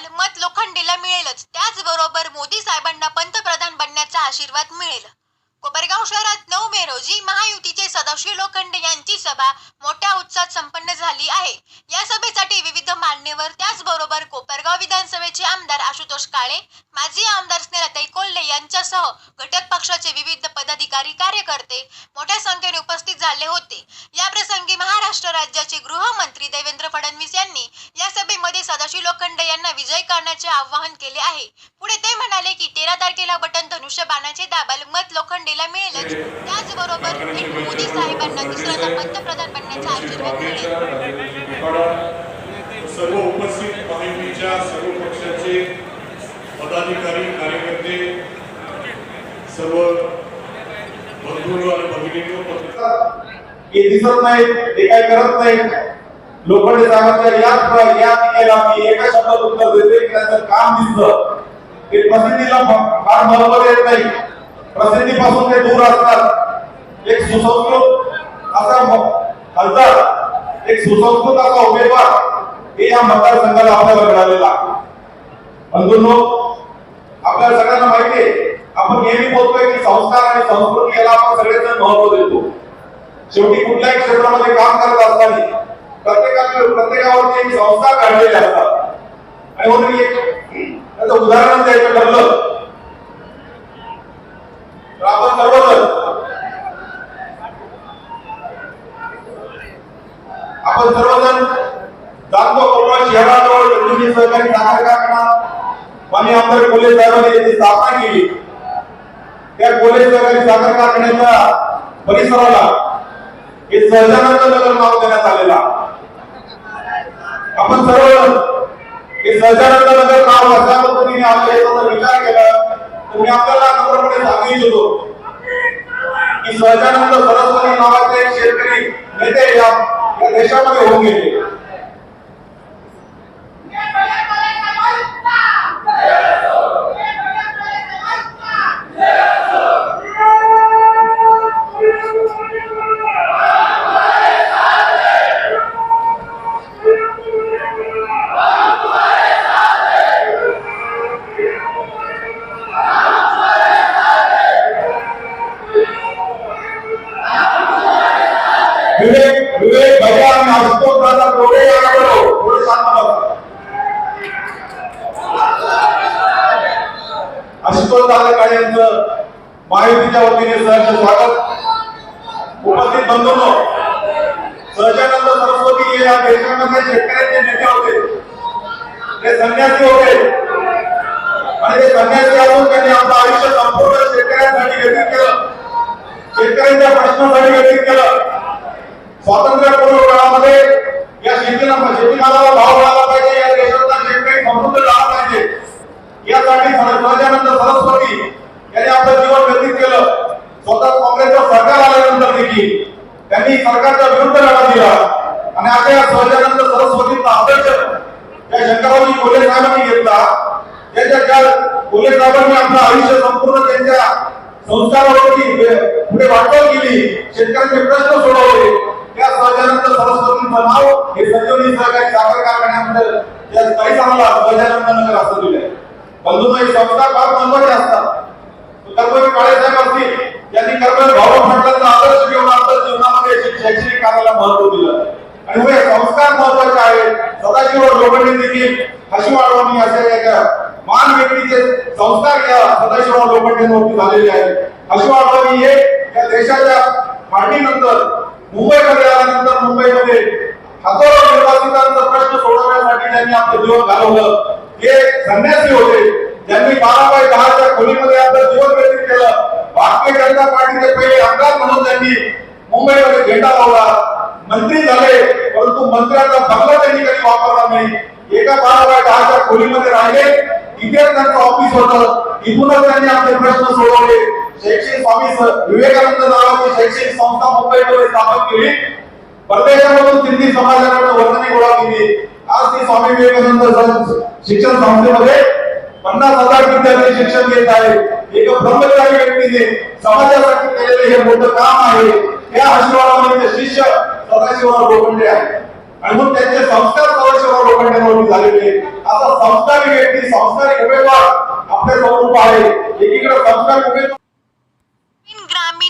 प्रदानाचे मत लोखंडेला मिळेलच. त्याचबरोबर मोदी साहेबांना पंतप्रधान बनण्याचा आशीर्वाद मिळेल. कोपरगाव शहरात नऊ मे रोजी महायुतीचे सदाशिव लोखंडे यांची सभा मोठ्या उत्साहात संपन्न झाली आहे. या सभेसाठी विविध मान्यवर त्याचबरोबर कोपरगाव विधानसभेचे आमदार आशुतोष काळे माजी आमदार स्नेहताई कोल्हे यांच्यासह घटक पक्षाचे विविध पदाधिकारी कार्यकर्ते मोठ्या संख्येने उपस्थित झाले होते. या प्रसंगी महाराष्ट्र राज्याचे गृहमंत्री देवेंद्र फडणवीस यांनी या सभेमध्ये सदाशिव लोखंडे यांना विजय करण्याचे आवाहन केले आहे. पुढे ते म्हणाले की तेरा तारखेला बटन धनुष्यबाणाचे दाबाल मत लोखंडेला मिळेलच. त्याचबरोबर मोदी साहेबांना दुसऱ्यांदा पंतप्रधान बनण्याचा आशीर्वाद मिळेल. सर्व उपस्थित महायुतीच्या सर्व पक्षाचे पदाधिकारी कार्यकर्ते सर्व बंधू आणि भगिनींनो पत्रकार हे दिसत नाही ते काय करत नाही लोखंडे साहेबांच्या याच या टीकेला मी एका शब्दात उत्तर देते की त्यांचं काम दिसतं ते प्रसिद्धीला फार महत्त्व देत नाही. प्रसिद्धीपासून ते दूर असतात. एक सुसंस्कृत असा खासदार एक सुसंस्कृत असा उमेदवार हे या मतदारसंघाला आपल्याला मिळालेला. आहे. बंधूंनो आपल्याला सगळ्यांना माहिती आहे आपण नेहमी बोलतोय की संस्कार आणि संस्कृती याला आपण सगळेजण महत्त्व देतो. शेवटी कुठल्याही क्षेत्रामध्ये काम करत असताना प्रत्येकाच्या प्रत्येकावरती एक संस्था काढलेल्या असतात. आणि म्हणून एक त्याचं उदाहरण द्यायचं ठरलं. तर आपण सर्वजण आपण सर्वजण जातो कोकण शहराजवळ वेल्लुरी सहकारी साखर कारखाना आणि आमदार कोल्हे साहेबांनी याची स्थापना केली. त्या कोल्हे सहकारी साखर कारखान्याच्या परिसराला हे सहजानंद नगर नाव देण्यात आलेला आपण सर्व हे सहजानंद नगर नाव अशा पद्धतीने आपल्या याचा विचार केला. तर मी आपल्याला खबरपणे सांगू इच्छितो की सहजानंद सरस्वती नावाचे शेतकरी नेते या देशामध्ये होऊन गेले. माहितीच्या यांचं महायुतीच्या वतीने सहर्ष स्वागत. उपस्थित बंधूंनो सहजानंद सरस्वती हे या देशामध्ये शेतकऱ्यांचे नेते होते. ते संन्यासी होते. आणि ते संन्यासी असून त्यांनी आपलं आयुष्य संपूर्ण शेतकऱ्यांसाठी व्यतीत केलं. शेतकऱ्यांच्या प्रश्नासाठी व्यतीत केलं. स्वातंत्र्यपूर्व काळामध्ये या शेतीला शेतीमाला भाव मिळाला पाहिजे या देशातला शेतकरी समृद्ध झाला पाहिजे यासाठी सर- सहजानंद सरस्वती यांनी आपलं जीवन व्यतीत केलं स्वतः काँग्रेसचं सरकार आल्यानंतर देखील त्यांनी सरकारच्या विरुद्ध लढा दिला. आणि आता या सहजानंद सरस्वतीचा अध्यक्ष या शंकररावजी कोले साहेबांनी घेतला. त्यांच्या ज्या कोले साहेबांनी आपलं आयुष्य संपूर्ण त्यांच्या संस्कारावरती पुढे वाटचाल केली. शेतकऱ्यांचे प्रश्न सोडवले. त्या सहजानंद सरस्वतींचं नाव हे संजीवनी सहकारी साखर कारखान्यामध्ये काही चांगला सहजानंद नगर असं दिलंय बंधूंनो हे संस्कार फार महत्त्वाचे असतात. कर्मवीर काळेसाहेब असतील यांनी कर्मवीर भाऊ मंडळाचा आदर्श घेऊन आपल्या जीवनामध्ये शैक्षणिक कार्याला महत्त्व दिलं. आणि हे संस्कार महत्त्वाचे आहेत. सदाशिव लोखंडे देखील हशी वाढवणी अशा मान व्यक्तीचे संस्कार या सदाशिव लोखंडेंवरती झालेले आहेत हशी वाढवणी हे या देशाच्या फाळणीनंतर मुंबईमध्ये आल्यानंतर मुंबईमध्ये हजारो निर्वासितांचा प्रश्न सोडवण्यासाठी त्यांनी आपलं जीवन घालवलं. हे संन्यासी होते. त्यांनी बारा बाय दहाच्या खोलीमध्ये आपलं जीवन व्यतीत केलं. भारतीय जनता पार्टीचे पहिले आमदार म्हणून त्यांनी मुंबईमध्ये झेंडा लावला. मंत्री झाले परंतु मंत्र्यांचा बंगला त्यांनी कधी वापरला नाही. एका बारा बाय दहाच्या खोलीमध्ये राहिले. इथेच त्यांचं ऑफिस होत. इथूनच त्यांनी आपले प्रश्न सोडवले. शैक्षणिक स्वामी विवेकानंद नावाची शैक्षणिक संस्था मुंबईमध्ये स्थापन केली. परदेशामधून सिंधी समाजाकडे वर्गणी गोळा केली. आज ती स्वामी विवेकानंद शिक्षण संस्थेमध्ये पन्नास हजार विद्यार्थी शिक्षण घेत आहेत. एक ब्रह्मचारी व्यक्तीने समाजासाठी केलेले हे मोठं काम आहे. या आशीर्वादामध्ये शिष्य सदाशिवराव लोखंडे आहे आणि मग त्यांचे संस्कार सदाशिवराव लोखंडेंवरती झालेले असा संस्कारी व्यक्ती संस्कारी उमेदवार आपल्यासमोर उभा आहे. एकीकडे संस्कारी उमेदवार ग्रामीण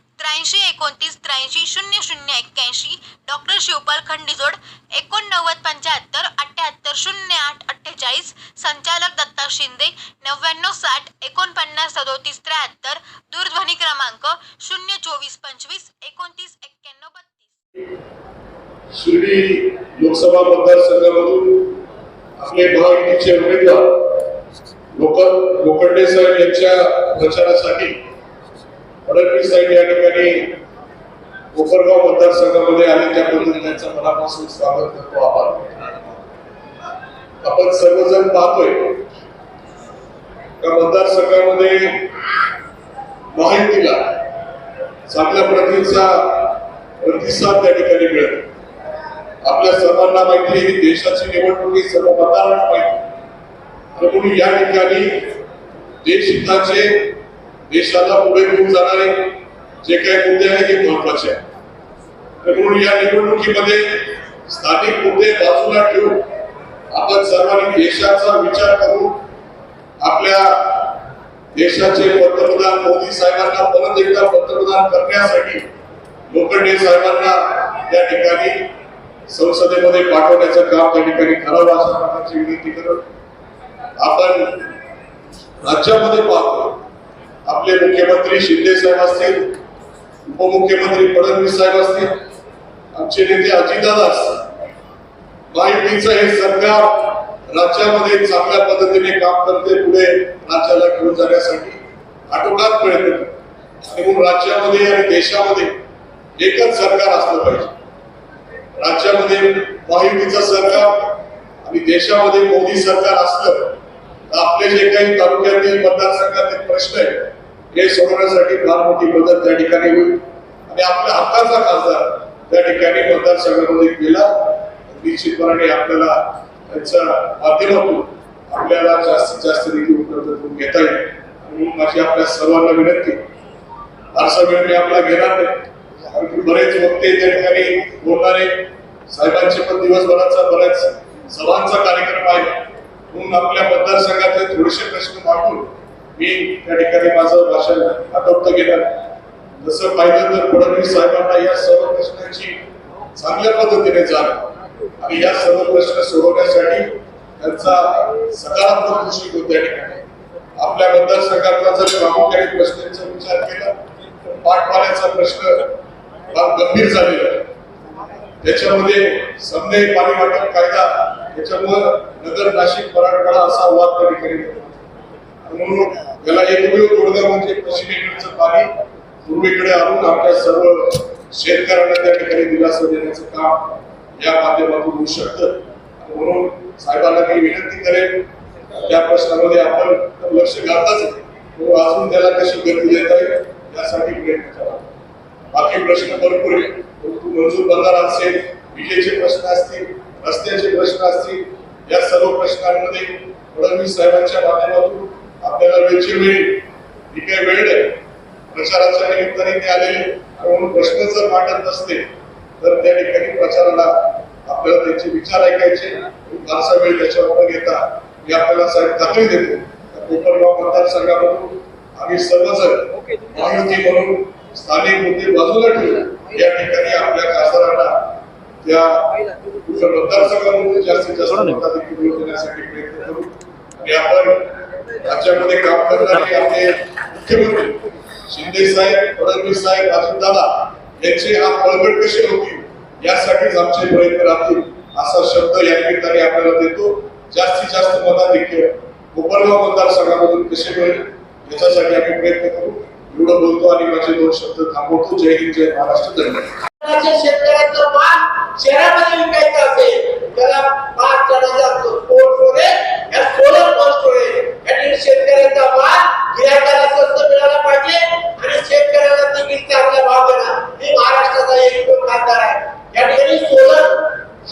त्र्याऐंशी एकोणतीस त्र्याऐंशी शून्य शून्य एक्क्याऐंशी डॉक्टर शिवपाल खंडीजोड एकोणनव्वद पंच्याहत्तर अठ्ठ्याहत्तर शून्य आठ अठ्ठेचाळीस संचालक दत्ता शिंदे नव्याण्णव साठ एकोणपन्नास सदोतीस त्र्याहत्तर दूरध्वनी क्रमांक शून्य चोवीस पंचवीस एकोणतीस एक्क्याण्णव बत्तीस. शिर्डी लोकसभा मतदारसंघामधून आपले महायुतीचे उमेदवार लोखंडे साहेब यांच्या प्रचारासाठी फडणवीस साहेब या ठिकाणी कोपरगाव मतदारसंघामध्ये आले त्याबद्दल त्यांचं मनापासून स्वागत करतो आभार. आपण सर्वजण पाहतोय त्या मतदारसंघामध्ये माहितीला चांगल्या प्रतीचा प्रतिसाद त्या ठिकाणी मिळत. आपल्या सर्वांना माहिती ही देशाची निवडणूक ही सर्व मतदारांना माहिती म्हणून या ठिकाणी देशहिताचे देशाला पुढे घेऊन जाणारे जे काही मुद्दे आहेत ते महत्त्वाचे आहेत. म्हणून या निवडणुकीमध्ये स्थानिक मुद्दे बाजूला ठेवून आपण सर्वांनी देशाचा विचार करून आपल्या देशाचे पंतप्रधान मोदी साहेबांना परत एकदा पंतप्रधान करण्यासाठी लोखंडे साहेबांना या ठिकाणी संसदेमध्ये पाठवण्याचं काम त्या ठिकाणी करावं अशा प्रकारची विनंती करत आपण राज्यामध्ये पाहतो. आपले मुख्यमंत्री शिंदे साहेब असतील उपमुख्यमंत्री फडणवीस साहेब असतील आमचे नेते अजितदादा असतील. माहितीचं हे सरकार राज्यामध्ये चांगल्या पद्धतीने काम करते पुढे राज्याला घेऊन जाण्यासाठी आटोकात प्रयत्न आणि म्हणून राज्यामध्ये आणि देशामध्ये एकच सरकार असलं पाहिजे. राज्यामध्ये महायुतीचं सरकार आणि देशामध्ये मोदी सरकार असलं तर आपले जे काही तालुक्यातील मतदारसंघातील प्रश्न आहेत हे सोडवण्यासाठी फार मोठी मदत त्या ठिकाणी होईल. आणि आपल्या हक्काचा खासदार त्या ठिकाणी मतदारसंघामध्ये गेला तर निश्चितपणे आपल्याला त्यांच्या माध्यमातून आपल्याला जास्तीत जास्त निधी उपलब्ध करून घेता येईल. आणि म्हणून माझी आपल्या सर्वांना विनंती फारसा वेळ मी आपला घेणार नाही. कारण बरेच वक्ते त्या ठिकाणी बोलणारे साहेबांचे पण दिवसभराचा बऱ्याच सभांचा कार्यक्रम आहे. म्हणून आपल्या मतदारसंघातले थोडेसे प्रश्न मांडून मी त्या ठिकाणी माझं भाषण आटोपत गेलं. जसं पाहिलं तर फडणवीस साहेबांना या सर्व प्रश्नांची चांगल्या पद्धतीने जाण आणि या सर्व प्रश्न सोडवण्यासाठी त्यांचा सकारात्मक दृष्टिकोन त्या ठिकाणी. आपल्या मतदारसंघातला जर प्रामुख्याने प्रश्नांचा विचार केला तर पाठपाण्याचा प्रश्न फार गंभीर झालेला आहे. त्याच्यामध्ये समने पाणी वाटप कायदा त्याच्यामुळं नगर नाशिक मराठवाडा असा वाद त्या ठिकाणी म्हणून याला एकमेव तोडगा म्हणजे कृषी इकडचं पाणी पूर्वेकडे आणून आपल्या सर्व शेतकऱ्यांना त्या ठिकाणी दिलासा देण्याचं काम या माध्यमातून होऊ शकतं. म्हणून साहेबांना मी विनंती करेन त्या प्रश्नामध्ये आपण लक्ष घालताच हो, अजून त्याला कशी गती देता येईल यासाठी प्रयत्न करा. बाकी प्रश्न भरपूर आहे परंतु मंजूर बंधारा असेल विजेचे प्रश्न असतील रस्त्याचे प्रश्न असतील या सर्व प्रश्नांमध्ये फडणवीस साहेबांच्या माध्यमातून आपल्याला वेळची वेळ ही काही वेळ आहे? प्रचाराच्या निमित्ताने ते आलेले आणि म्हणून प्रश्न जर मांडत नसते तर त्या ठिकाणी प्रचाराला आपल्याला त्यांचे विचार ऐकायचे. फारसा वेळ त्याच्यावर न घेता मी आपल्याला साहेब खात्री देतो. कोपरगाव मतदारसंघामधून आम्ही सर्वजण महायुती म्हणून स्थानिक मुद्दे बाजूला ठेवून या ठिकाणी आपल्या खासदारांना त्या मतदारसंघामध्ये जास्तीत जास्त मताधिक्य देण्यासाठी प्रयत्न करू. आणि आपण राज्यामध्ये काम करणारे आपले मुख्यमंत्री शिंदे साहेब फडणवीस साहेब अजितदादा यांची आज बळकट कशी होती? यासाठीच आमचे प्रयत्न राहतील असा शब्द या निमित्ताने आपल्याला देतो. जास्तीत जास्त मताधिक्य कोपरगाव मतदारसंघामधून कसे मिळेल याच्यासाठी आम्ही प्रयत्न करू. एवढं बोलतो आणि माझे दोन शब्द थांबवतो. जय हिंद जय महाराष्ट्र. धन्यवाद. शेतकऱ्याचा माल शहरामध्ये विकायचा असेल त्याला पाच जणांचा तोडफोड आहे या सोलर पंपमुळे आणि शेतकऱ्यांचा माल गिरायकाला स्वस्त मिळाला पाहिजे आणि शेतकऱ्याला देखील चांगला भाव देणार. मी महाराष्ट्राचा एक दोन खासदार आहे. या ठिकाणी सोलर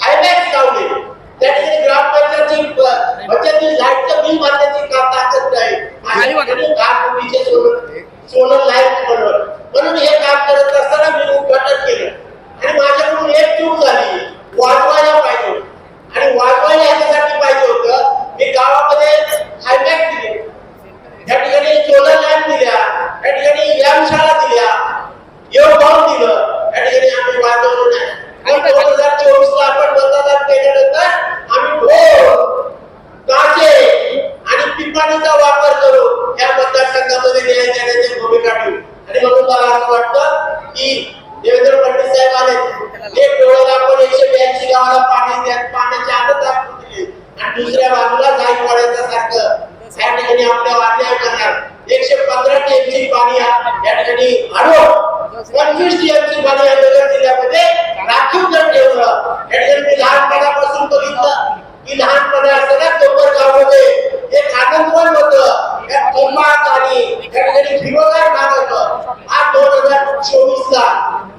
हायमॅक्स लावले. त्या ठिकाणी ग्रामपंचायतची बचत लाईटचं बिल भरण्याची काम ताकद नाही. गारगुटीचे सोलर सोलर लाइट म्हणून हे काम करत असताना मी उद्घाटन केलं. आणि माझ्याकडून एक चूक झाली. वाजवायला पाहिजे आणि वाजवायला याच्यासाठी पाहिजे होतं मी गावामध्ये हायमॅक दिले. या ठिकाणी सोलर लॅम्प दिल्या या ठिकाणी व्यायामशाळा दिल्या योग भाव दिलं. या ठिकाणी आम्ही वाजवलं नाही. आणि दोन हजार चोवीस ला आपण मतदान केल्यानंतर आम्ही ढोल काचे आणि पिपाणीचा वापर करू या मतदारसंघामध्ये देण्यात येण्याची भूमिका ठेवू आणि म्हणून मला असं वाटतं की देवेंद्र फडणवीस साहेब आले. एक डोळ्याला आपण एकशे ब्याऐंशी गावाला पाणी द्या पाण्याची आदत दाखवून दिली. आणि दुसऱ्या बाजूला जाई पडायचं सारखं. या ठिकाणी आपल्या अन्याय करणार. एकशे पंधरा टीएमसी पाणी या ठिकाणी आणून पंचवीस टीएमसी पाणी या नगर जिल्ह्यामध्ये राखीव जर ठेवलं या ठिकाणी मी लहानपणापासून बघितलं की लहानपणी असताना कोपर गावामध्ये एक आनंदवन होतं. या थोमात आणि या हिरवगार आज दोन हजार चोवीस ला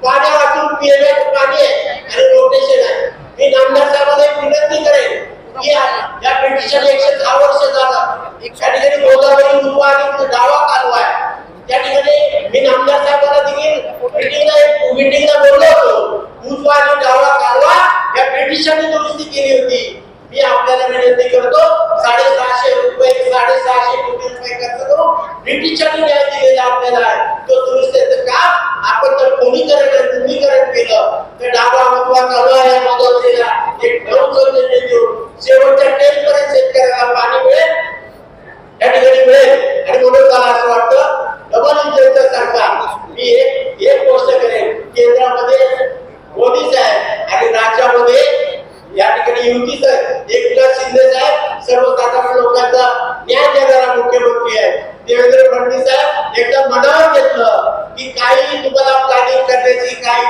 पाण्या वाचून पिण्याचं पाणी आहे आणि रोटेशन आहे. मी नामदार साहेबांना एक विनंती करेन की या या एकशे दहा वर्ष झालं. त्या ठिकाणी गोदावरी उपा आणि डावा कालवा आहे. त्या ठिकाणी मी नामदार साहेबांना देखील मीटिंगला मीटिंगला बोललो होतो. उजवा आणि डावा कालवा या दुरुस्ती केली होती. मी आपल्याला विनंती करतो साडेसहाशे रुपये साडेसहाशे कोटी रुपये खर्च करून ब्रिटिशांनी न्याय दिलेला आपल्याला आहे. तो दुरुस्तीचं काम आपण जर कोणी करत तुम्ही करत केलं तर डाबा उजवा चालू आहे मदतीला एक नवचर निर्णय देऊन शेवटच्या टेन पर्यंत शेतकऱ्याला पाणी मिळेल या ठिकाणी मिळेल. आणि म्हणून मला असं वाटतं डबल इंजिनचं सरकार मी एक एक गोष्ट करेन. केंद्रामध्ये मोदी साहेब आणि राज्यामध्ये या ठिकाणी युतीच एकनाथ शिंदे साहेब सर्वसाधारण लोकांचा न्याय देणारा मुख्यमंत्री आहे. देवेंद्र फडणवीस साहेब एकदा मनावर घेतलं की काही तुम्हाला प्लॅनिंग करण्याची काही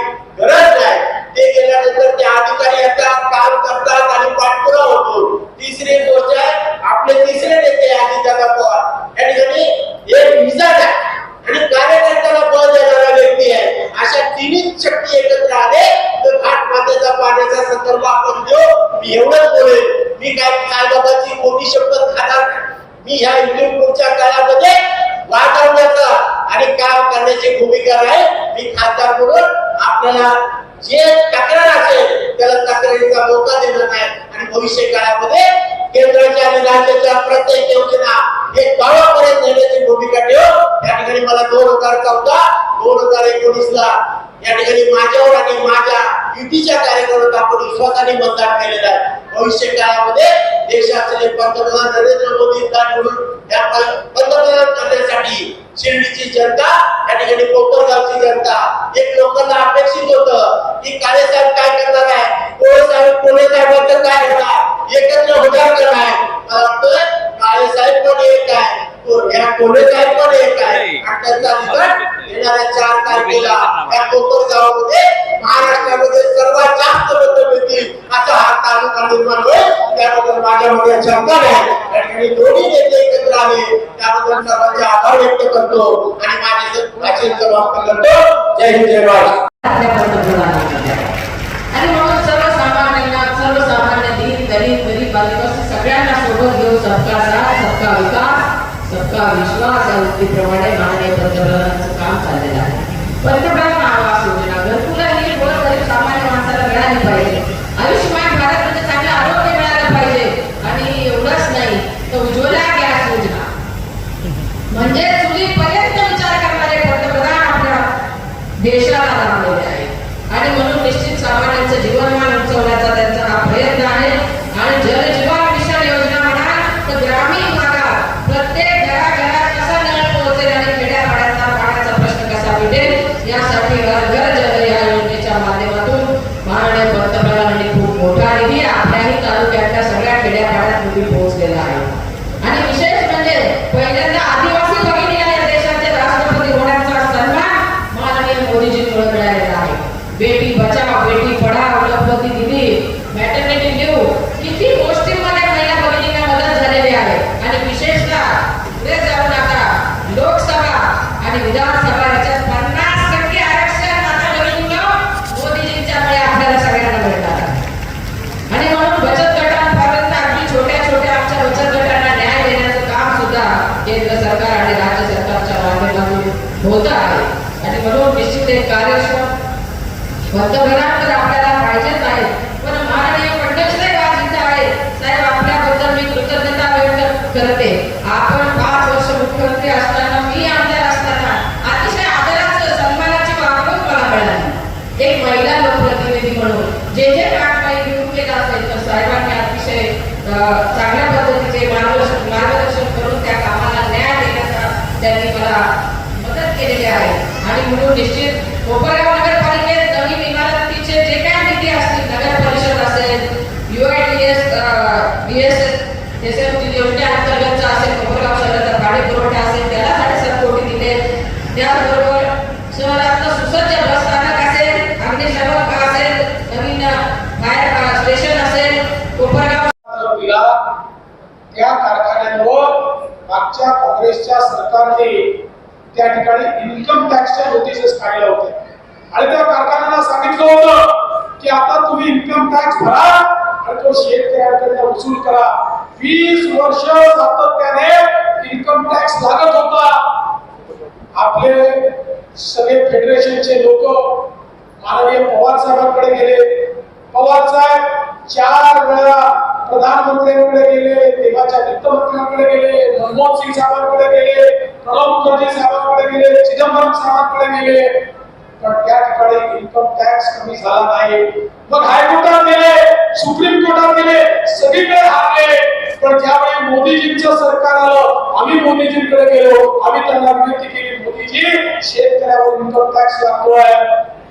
हजार एकोणीस ला या ठिकाणी माझ्यावर आणि माझ्या युतीच्या कार्यक्रमात आपण विश्वासाने मतदान केलेलं आहे. भविष्य काळामध्ये देशाचे पंतप्रधान नरेंद्र मोदी पंतप्रधान करण्यासाठी शिर्डीची जनता या ठिकाणी कोपरगावची जनता एक लोकांना अपेक्षित होतं की काळे साहेब काय करणार आहे? कोळे साहेब कोळे साहेबांचं काय होणार? एकत्र होणार का नाही? मला वाटतं काळे साहेब पण एक आहे. या पण एक आहे. आणि त्यांचा रिझल्ट येणाऱ्या चार तारखेला या कोपरगावमध्ये महाराष्ट्रामध्ये सर्वात जास्त मतं मिळतील असा हा तालुका निर्माण होईल. त्याबद्दल माझ्यामध्ये शंका नाही. या ठिकाणी दोन्ही नेते एकत्र आले त्याबद्दल सर्वांचे आभार व्यक्त करतो आणि माझे भाषण समाप्त करतो. जय हिंद जय महाराष्ट्र. आपल्या पंतप्रधानांनी आणि म्हणून सर्वसामान्यांना सर्वसामान्य दीन गरीब सगळ्यांना सोबत घेऊन सबका साथ सबका विकास. सबका विश्वास या उक्तीप्रमाणे माननीय पंतप्रधानांचं काम चाललेलं आहे. पंतप्रधान आवास योजना घरकुला ही गोरगरीब सामान्य माणसाला मिळाली पाहिजे. आयुष्यमान भारत म्हणजे चांगलं आरोग्य मिळालं पाहिजे. आणि एवढंच नाही तर उज्ज्वला गॅस योजना. म्हणजे चुलीपर्यंत विचार करणारे पंतप्रधान आपल्या देशाला लाभलेले आहे आणि म्हणून निश्चित सामान्यांचं जीवनमान उंचवण्याचा त्यांचा हा प्रयत्न आहे आणि जल जीवन मिशन योजना म्हणाल तर ग्रामीण भागात प्रत्येक घराघरात कसा नळ पोहोचेल आणि खेड्यापाड्याचा पाण्याचा प्रश्न कसा मिटेल यासाठी घर घर जल या योजनेच्या माध्यमातून माननीय पंतप्रधानांनी खूप मोठा निधी आपल्याही तालुक्यातल्या सगळ्या खेड्यापाड्यात निधी पोहोचलेला आहे आणि विशेष म्हणजे पहिल्यांदा आदिवासी भगिनीला या देशाचे राष्ट्रपती होण्याचा सन्मान माननीय मोदीजींमुळे मिळाला होत आहे आणि म्हणून निश्चित एक कार्यक्षम पंतप्रधान तर आपल्याला पाहिजेच आहे पण माननीय फडणवीस साहेब आज इथे आहे साहेब आपल्याबद्दल मी कृतज्ञता व्यक्त करते आपण पाच वर्ष मुख्यमंत्री असताना मी आमदार असताना अतिशय आदराचं सन्मानाची वागणूक मला मिळाली एक महिला लोकप्रतिनिधी म्हणून जे जे काम काही घेऊन केलं असेल तर साहेबांनी अतिशय अं, चांगल्या पद्धतीचे मार्गदर्शन मार्गदर्शन करून त्या कामाला न्याय देण्याचा त्यांनी मला मदत केलेली आहे. आणि म्हणून निश्चित कोपरगाव नगरपालिकेत नवीन इमारतीचे जे काय निधी असतील नगर परिषद असेल युआयडीएस बीएस एस एम योजनेअंतर्गतचा असेल कोपरगाव शहराचा पाणी पुरवठा असेल त्याला साडेसात कोटी दिले त्याचबरोबर शहरातलं सुसज्ज बस स्थानक असेल अग्निशामक असेल नवीन फायर स्टेशन असेल कोपरगाव जो दिला त्या कारखान्यांवर मागच्या काँग्रेसच्या सरकारने त्या ठिकाणी इन्कम टॅक्सच्या नोटिसेस काढल्या आणि त्या कारखान्याला सांगितलं होतं की आता तुम्ही इन्कम टॅक्स भरा आणि तो शेतकऱ्यांकडनं वसूल करा. वीस वर्ष सातत्याने इन्कम टॅक्स लागत होता. आपले सगळे फेडरेशनचे लोक माननीय पवार साहेबांकडे गेले. पवार साहेब चार वेळा प्रधानमंत्र्यांकडे गेले तेव्हाच्या वित्तमंत्र्यांकडे गेले मनमोहन सिंग साहेबांकडे गेले. प्रणब मुखर्जी साहेबांकडे गेले चिदंबरम साहेबांकडे गेले पण त्या ठिकाणी इन्कम टॅक्स कमी झाला नाही मग हायकोर्टात गेले सुप्रीम कोर्टात गेले सगळीकडे हारले पण ज्यावेळी मोदीजींचं सरकार आलं आम्ही मोदीजींकडे गेलो आम्ही त्यांना विनंती केली मोदीजी शेतकऱ्यावर इन्कम टॅक्स लागतोय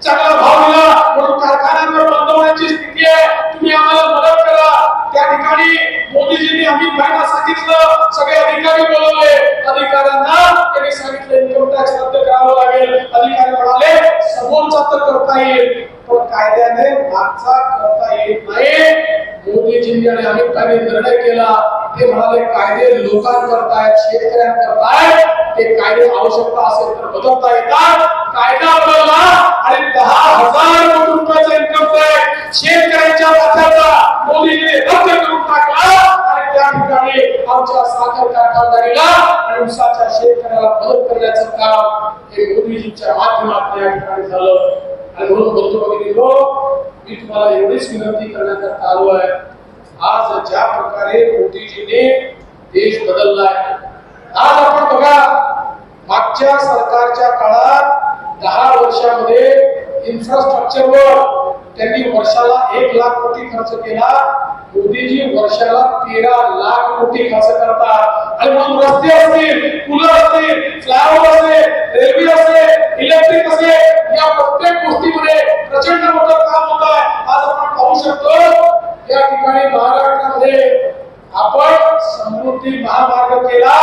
चांगला भाव दिला म्हणून कारखान्यांवर बंदवण्याची स्थिती आहे तुम्ही आम्हाला मदत करा त्या ठिकाणी मोदीजींनी आम्ही फायदा सांगितलं सगळे अधिकारी बोलवले. अधिकाऱ्यांना त्यांनी सांगितले इन्कम टॅक्स रद्द करावं लागेल? अधिकारी म्हणाले समोरचा तर करता येईल. पण कायद्याने मागचा करता येत नाही? मोदीजींनी आणि अमित भाईंनी निर्णय केला. ते म्हणाले कायदे लोकांकरतायत शेतकऱ्यांकरतायत. ते कायदे आवश्यकता असेल तर बदलता येतात. कायदा बदलला आणि दहा हजार कोटी रुपयाचा इन्कम टॅक्स शेतकऱ्यांच्या माथ्याचा मोदीजीने रद्द करून टाकला. आणि त्या ठिकाणी आमच्या साखर कारखानदारीला आणि उसाच्या शेतकऱ्याला मदत करण्याचं काम हे मोदीजींच्या माध्यमातून या ठिकाणी झालं. आणि म्हणून बंधू मी तुम्हाला एवढीच विनंती करण्याकरता आलो आहे. आज ज्या प्रकारे मोदीजीने देश बदललाय आज आपण बघा मागच्या सरकारच्या काळात दहा वर्षामध्ये इन्फ्रास्ट्रक्चरवर त्यांनी वर्षाला एक लाख कोटी खर्च केला. मोदीजी वर्षाला तेरा लाख कोटी खर्च करतात. आणि मग रस्ते असतील पुलं असतील फ्लायओव्हर असेल रेल्वे असेल इलेक्ट्रिक असेल या प्रत्येक गोष्टीमध्ये प्रचंड मोठं काम होत आहे. आज आपण पाहू शकतो या ठिकाणी महाराष्ट्रामध्ये आपण समृद्धी महामार्ग केला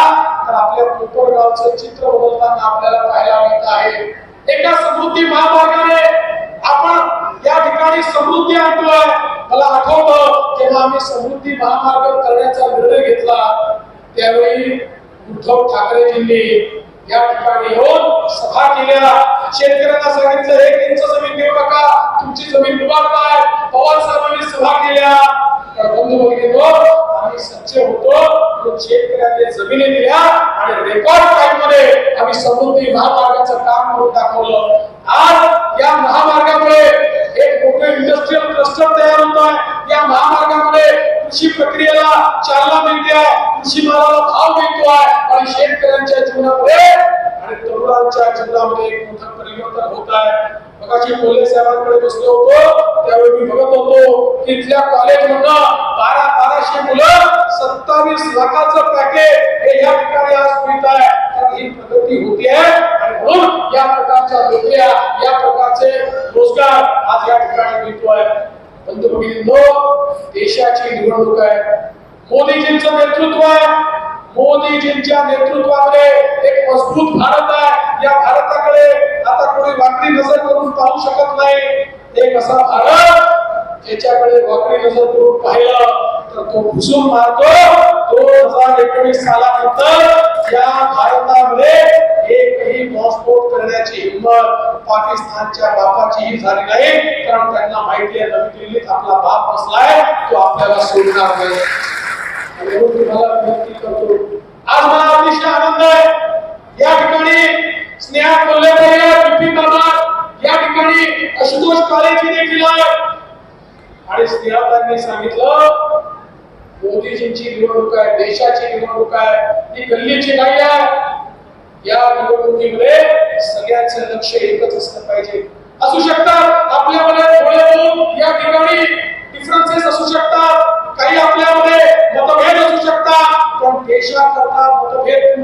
तर आपल्या कोपरगावचं चित्र बदलताना आपल्याला पाहायला मिळत आहे. एका समृद्धी महामार्गाने आपण या ठिकाणी समृद्धी आणतोय. मला आठवतं जेव्हा आम्ही समृद्धी महामार्ग करण्याचा निर्णय घेतला त्यावेळी उद्धव ठाकरेजींनी या ठिकाणी येऊन सभा केल्या शेतकऱ्यांना सांगितलं हे त्यांचं जमीन देऊ नका तुमची जमीन उभारताय पवार साहेबांनी सभा केल्या. त्या बंधू बघितो आम्ही सच्चे होतो शेतकऱ्यांनी जमिनी दिल्या आणि रेकॉर्ड टाइममध्ये आम्ही समृद्धी महामार्गाचं काम करून दाखवलं. आज या महामार्गामुळे एक मोठे इंडस्ट्रियल क्लस्टर तयार होत आहे. या महामार्गामुळे कृषी प्रक्रियेला चालना मिळते आहे. कृषी मालाला भाव मिळतो आहे. आणि शेतकऱ्यांच्या जीवनामध्ये आणि तरुणांच्या जीवनामध्ये एक मोठं परिवर्तन होत आहे. मगाशी कोल्हे साहेबांकडे बसलो होतो त्यावेळी मी बघत होतो की इथल्या बारा बाराशे मुलं सत्तावीस लाखाचं पॅकेज हे या ठिकाणी आज मिळत आहे. तर ही प्रगती होती आहे. आणि म्हणून या प्रकारच्या नोकऱ्या या प्रकारचे रोजगार आज या ठिकाणी मिळतो आहे. पंतप्रधान देशाची निवडणूक आहे. मोदीजींचं नेतृत्व आहे. मोदीजींच्या नेतृत्वामध्ये एक मजबूत भारत आहे. या भारताकडे आता कोणी वाकडी नजर करून पाहू शकत नाही. एक असा भारत ज्याच्याकडे वाकडी नजर करून पाहिलं तर तो घुसून मारतो. दोन हजार एकोणीस सालानंतर या भारतामध्ये एकही बॉम्बस्फोट करण्याची हिंमत पाकिस्तानच्या बापाचीही झाली नाही. कारण त्यांना माहिती आहे नवी दिल्लीत आपला बाप बसलाय तो आपल्याला सोडणार नाही. आणि म्हणून तुम्हाला विनंती करतो आज मला अतिशय आनंद आहे. या ठिकाणी स्नेहा कोल्हेकर या या ठिकाणी आशुतोष काळेजी देखील आहे. आणि स्नेहातांनी सांगितलं मोदीजींची निवडणूक आहे देशाची निवडणूक आहे ती गल्लीची नाही आहे. या निवडणुकीमध्ये सगळ्यांचं लक्ष एकच असलं पाहिजे. असू शकतात आपल्यामध्ये थोडे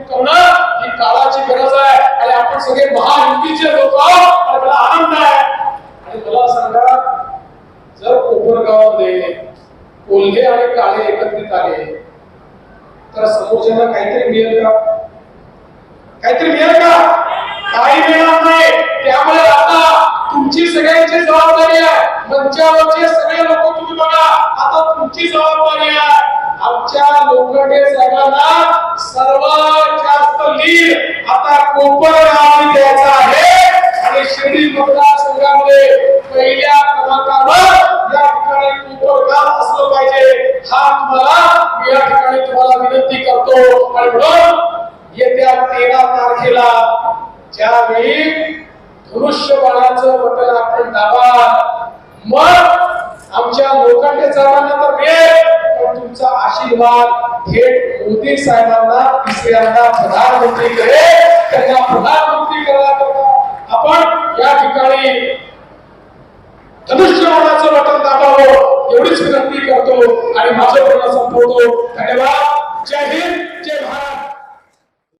करणं ही? काळाची गरज आहे आणि आपण सगळे महायुतीचे लोक आहोत आणि मला आनंद आहे आणि मला सांगा जर कोपरगावामध्ये कोल्हे आणि काळे एकत्रित आले तर समोरच्याला काहीतरी मिळेल का? काहीतरी मिळेल का? काही मिळणार नाही. त्यामुळे आता तुमची सगळ्यांची जबाबदारी आहे. मंचावरचे सगळे लोक तुम्ही बघा. आता तुमची जबाबदारी आहे. आमच्या लोखंडे साहेबांना सर्वात जास्त लीड आता कोपरगावाने द्यायचा आहे. आणि शिर्डी मोदी साहेबांना तिसऱ्यांदा प्रधानमंत्रीकडे त्यांना प्रधानमंत्री करण्याकरता आपण या ठिकाणी धनुष्यबाणाचं बटन दाबावं एवढीच विनंती करतो आणि माझं बोलणं संपवतो. धन्यवाद. जय हिंद जय भारत.